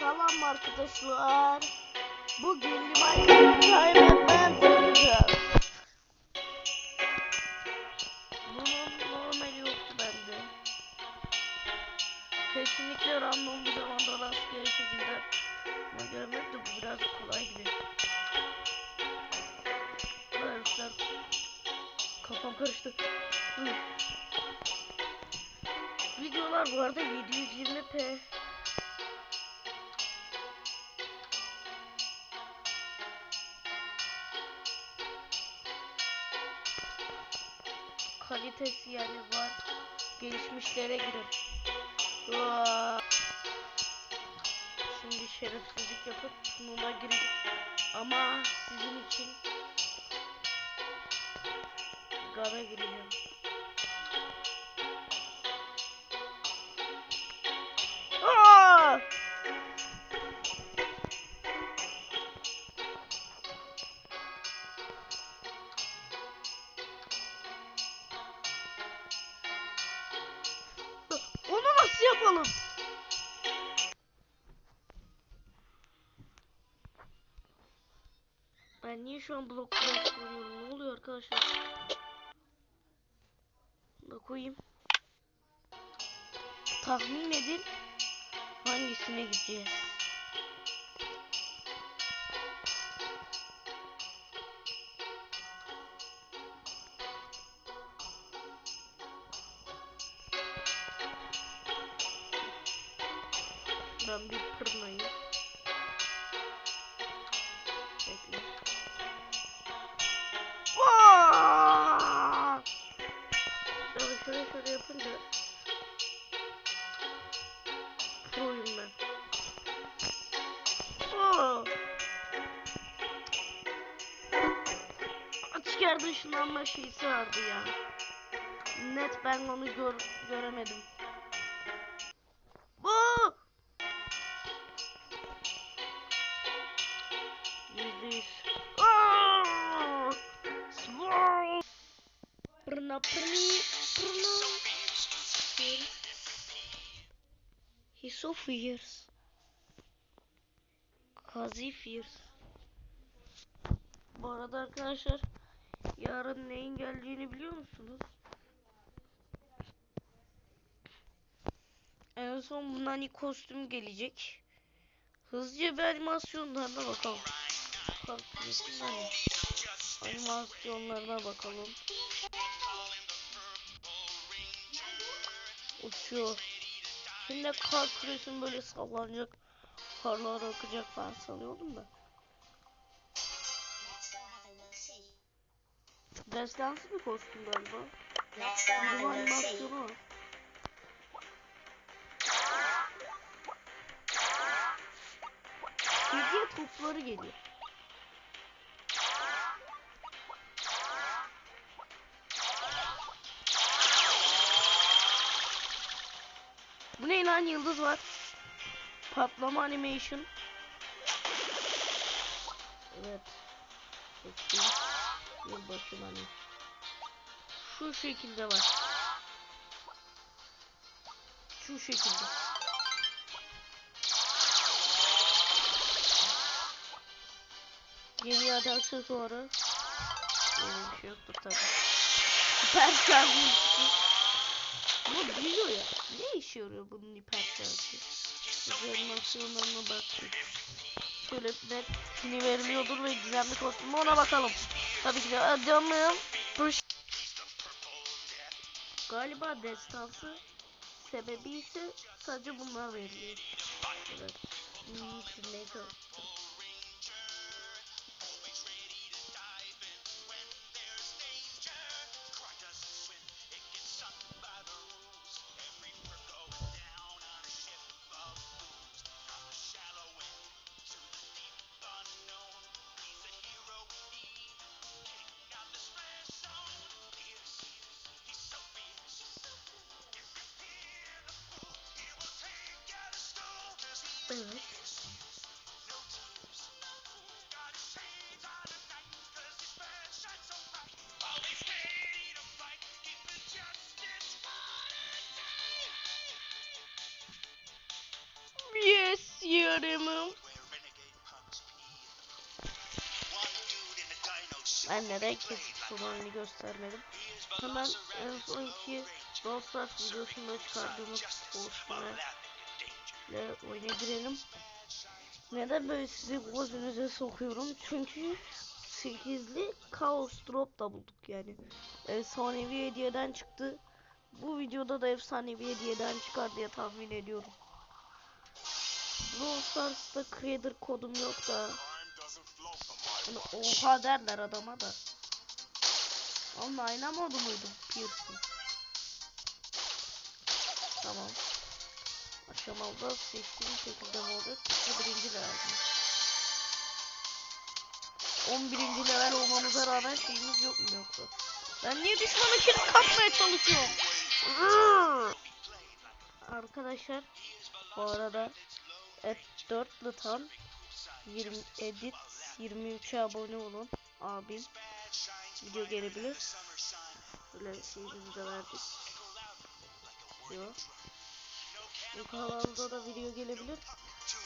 Selam arkadaşlar. Bugün Minecraft kaybetmem yapacağız. Bunun normali yoktu bende. Kesinlikle random bir zamanda rastgele şekilde görmek de bu biraz kolay gibi. Arkadaşlar kafam karıştı. Videolar bu arada 720p. Kalitesi yani var. Gelişmişlere girin. Vaa. Şimdi şerefsizlik yapıp sunuma gireceğim. Ama sizin için Gara gireceğim. Ben niye şu an blok crash vuruyorum? Ne oluyor arkadaşlar? Da koyayım. Tahmin edin hangisine gideceğiz? Ben bir pırnayım. Işınlanma şeysi vardı ya. Net ben onu gör göremedim. Aa! Yüzde yüz. Pırna pırni pırna. He's so fierce. Kazi fierce. Bu arada arkadaşlar yarın neyin geleceğini biliyor musunuz? En son bundan ilk kostüm gelecek. Hızlıca bir animasyonlarına bakalım. Hani. Animasyonlarına bakalım. Uçuyor. Şimdi kar küresinin böyle sallanacak. Karlar akacak ben sanıyordum da. Destansı bir kostüm galiba. See. animasyonu var. Hediye topları geliyor. Bu ne lan yıldız var. Patlama animation. Evet. Bakayım. Yılbaşı hani. Şu şekilde var. Şu şekilde. Yeni adı aksesuarı. Öyle bir şey yoktur tabi. Hiper şarj ultisi. Ama biliyor ya. Ne işe yarıyor bunun hiper şarjı? Animasyonlarına baktık. Şöyle net vermiyordur ve gizemli kostümü ona bakalım. Tabii ki de adamım. Push. Galiba destansı sebebi ise sadece bunlar veriliyor. Evet. İyi silmeye çalıştım. Evet. Yes, yaşıyorum. Ben neden kesik kullanımını göstermedim. Hemen en sonki Brawl Stars videosunda çıkardığımız oluşumlarla oyuna girelim. Neden böyle sizi gözünüze sokuyorum? Çünkü 8'li Chaos Drop da bulduk yani. Efsanevi hediyeden çıktı. Bu videoda da efsanevi hediyeden çıkar diye tahmin ediyorum. Brawl Stars'ta creator kodum yok da. Yani oha derler adama da. Aynı modu muydu? Piercing. Tamam. Aşamalı seçtiğim şekilde mi olacak? Birinci level mi? 11. level olmamıza rağmen şeyimiz yok mu yoksa? Ben niye düşmanı kilit kapmaya çalışıyorum? Rrrr! Arkadaşlar bu arada et 4 Lutan 20 edit 23'e abone olun abim video gelebilir böyle şeyimizi de verdik diyor bu kanalda da video gelebilir.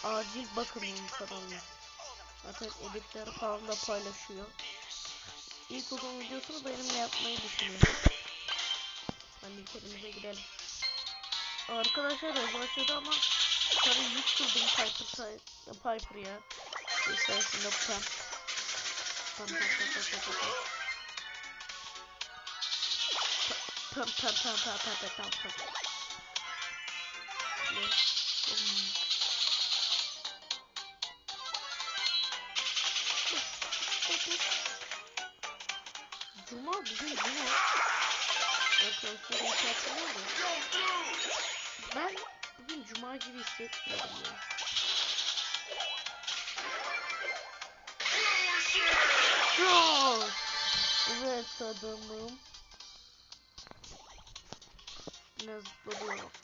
Acil bakın benim kanalıma. Zaten editler falan da paylaşıyor. İlk uzun videosunu benimle yapmayı düşünüyorum. Hani içerimize girelim. Arkadaşlar başladı ama tabii hiç kıldım Piper, Piper ya. İstersinde pam. Pam pam pam pam pam pam. Pam pam pam pam pam pam pam bekle. Cuma bizim cuma. Arkadaşlar hiç hatırlıyor Ben bugün cuma gibi hissetmiyorum ya. Evet adamım. Biraz zıplıyorum.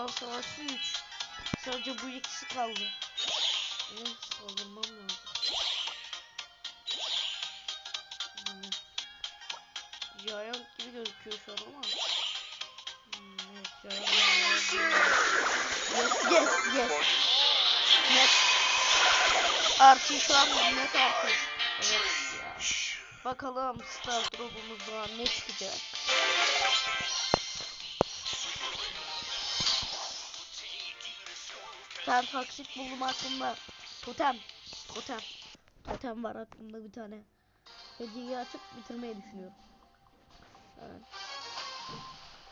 Kanal Savaşı 3. Sadece bu ikisi kaldı. Evet, saldırmam lazım. Hmm. Giant gibi gözüküyor şu an ama. Hmm, evet, gibi. Yes, yes, yes. Net. Artı şu an net artı. Evet ya. Bakalım Star Drop'umuzda ne çıkacak. Ben taksit buldum aklımda. Totem. Totem. Totem var aklımda bir tane. Hediyeyi açıp bitirmeyi düşünüyorum. Evet.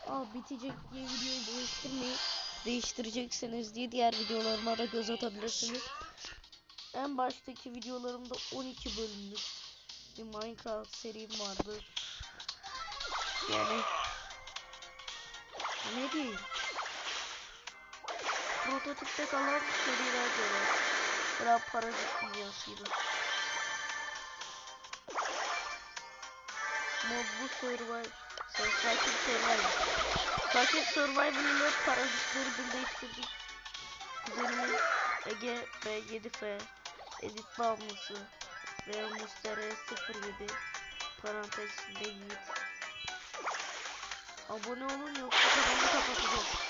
Aa bitecek diye videoyu değiştirmeyi değiştirecekseniz diye diğer videolarıma da göz atabilirsiniz. En baştaki videolarımda 12 bölümlük bir Minecraft serim vardı. Yani ne diyeyim? Prototipte kalan seriler böyle. Biraz parazit dünyasıydı. Modlu Survival. Sakin Survival. Sakin Survival ile parazitleri birleştirdik. Kuzenimin Ege B7F edit bağımlısı ve Mustere 07 parantez içinde Yiğit. Abone olun yoksa kanalı kapatacağım.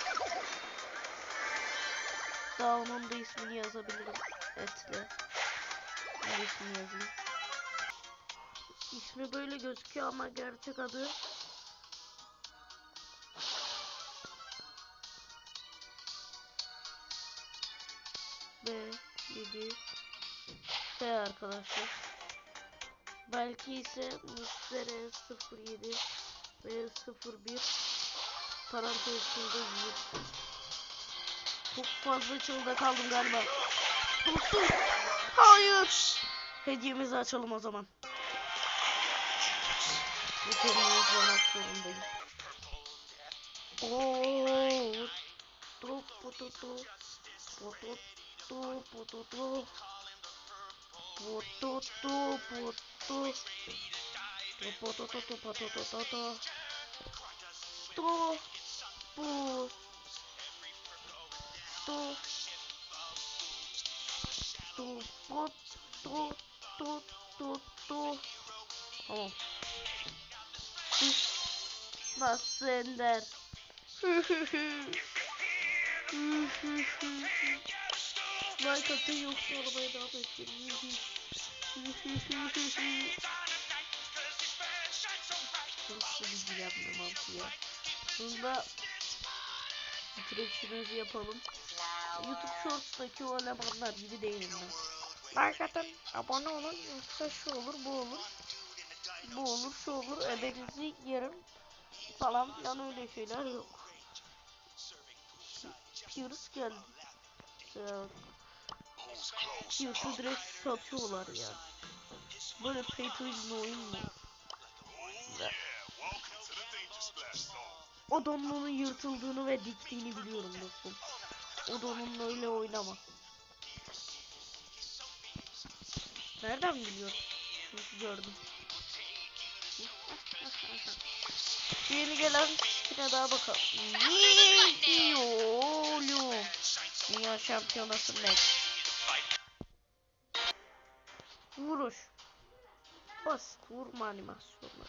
Daha onun da ismini yazabilirim. Etle. Ben yazayım. İsmi böyle gözüküyor ama gerçek adı B 7 F arkadaşlar. Belki ise Mustere 07 ve 01 parantez içinde. Çok fazla çılda kaldım galiba. Bulutsun. Hayır. Hediyemizi açalım o zaman. Hediyemizi bulmak zorundayım. Ooo. Do po do do. Po do do po do do. Po do do po do. Po do do po do do do do. Do. Po do do do do do do do Tamam. Nasıl ender? like atın yoksa arabayı daha beklerim. Nasıl bir yapmam ya. Bunda direksiyonu yapalım. YouTube Shorts'taki o elemanlar gibi değilim ben. Like atın, abone olun, yoksa şu olur, bu olur. Bu olur, şu olur, ebenizi yerim falan filan öyle şeyler yok. Pierce geldi. Pierce'ı direkt satıyorlar ya. Böyle pay to win oyun mu? O donluğunun yırtıldığını ve diktiğini biliyorum dostum. O donunla öyle oynama. Nereden? Çünkü gördüm. Yeni gelen skine daha bakalım. Ne diyor oğlum? Dünya şampiyonası maç. Vuruş. Basit vurma animasyonu.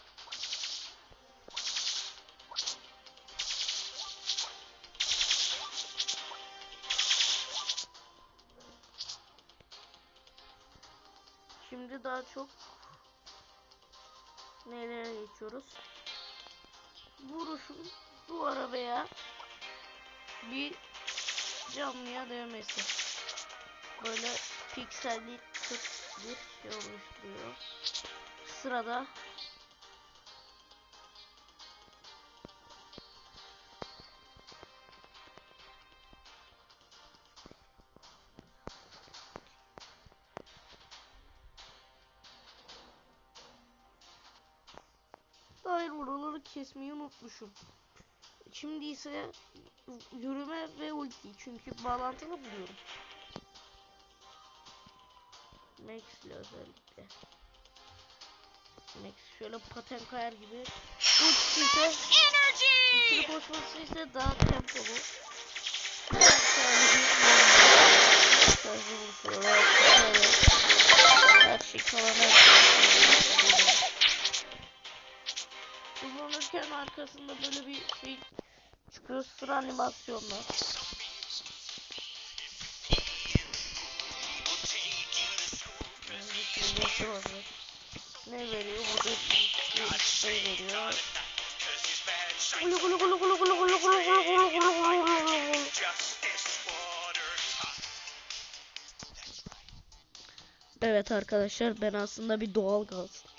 Şimdi daha çok nelere geçiyoruz? Vuruşun bu arabaya bir canlıya değmesi. Böyle pikselli bir şey oluşturuyor. Sırada kesmeyi unutmuşum. Şimdi ise yürüme ve ulti çünkü bağlantılı buluyorum. Max ile özellikle. Max şöyle paten kayar gibi. Ultisi ise ikili koşması ise daha tempolu. Her şey kalan her şey. Uzanırken arkasında böyle bir şey çıkıyor sıra animasyonla. Yani bir şey yapıyor. Ne veriyor? Burada bir şey veriyor. Gulu gulu gulu gulu gulu gulu gulu gulu gulu gulu gulu gulu. Evet arkadaşlar ben aslında bir doğal gaz.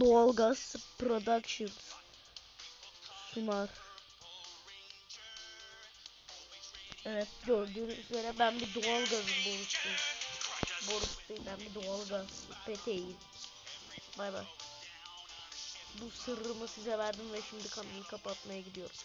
Doğalgaz Productions sunar. Evet gördüğünüz üzere ben bir doğalgazın borusuyum. Borusu değil ben bir doğalgaz peteğiyim. Bay bay. Bu sırrımı size verdim ve şimdi kanalı kapatmaya gidiyorum.